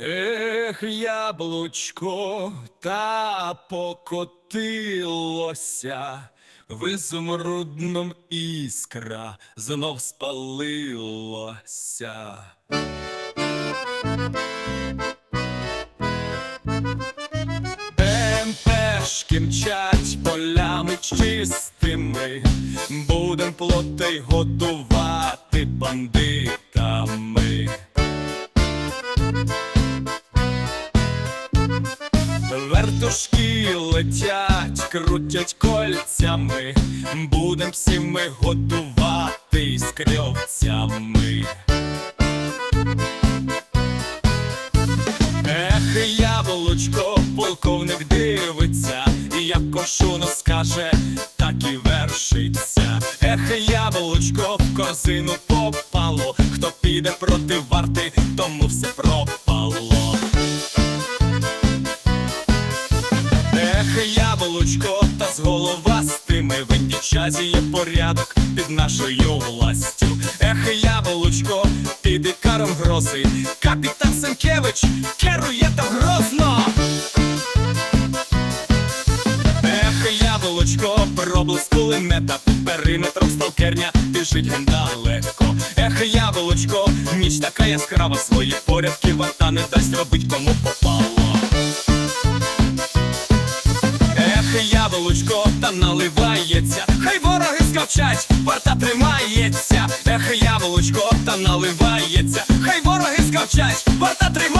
Ех, яблучко, та покотилося, в ізумрудном іскра знов спалилося. МПшки мчать полями чистими, будем плотей годувати бандитами. Вертушки летять, крутять кольцями, будем всі ми годувати з крьовцями. Ех, яблучко, полковник дивиться, і як кошуно скаже, так і вершиться. Ех, яблучко, в корзину попало, хто піде проти варти, тому все пропало. Яблучко, та з головастими в індічазі є порядок під нашою властю. Ех, яблучко, під ікаром грози, капітан Сенкевич керує там грозно. Ех, яблучко, проблиск кулемета, периметром сталкерня біжить далеко. Ех, яблучко, ніч така яскрава, свої порядки варта не дасть робить кому попало. Ех, там наливається, хай вороги скавчать, варта тримається. Ех, яблучко, та наливається, хай вороги скавчать, варта тримається.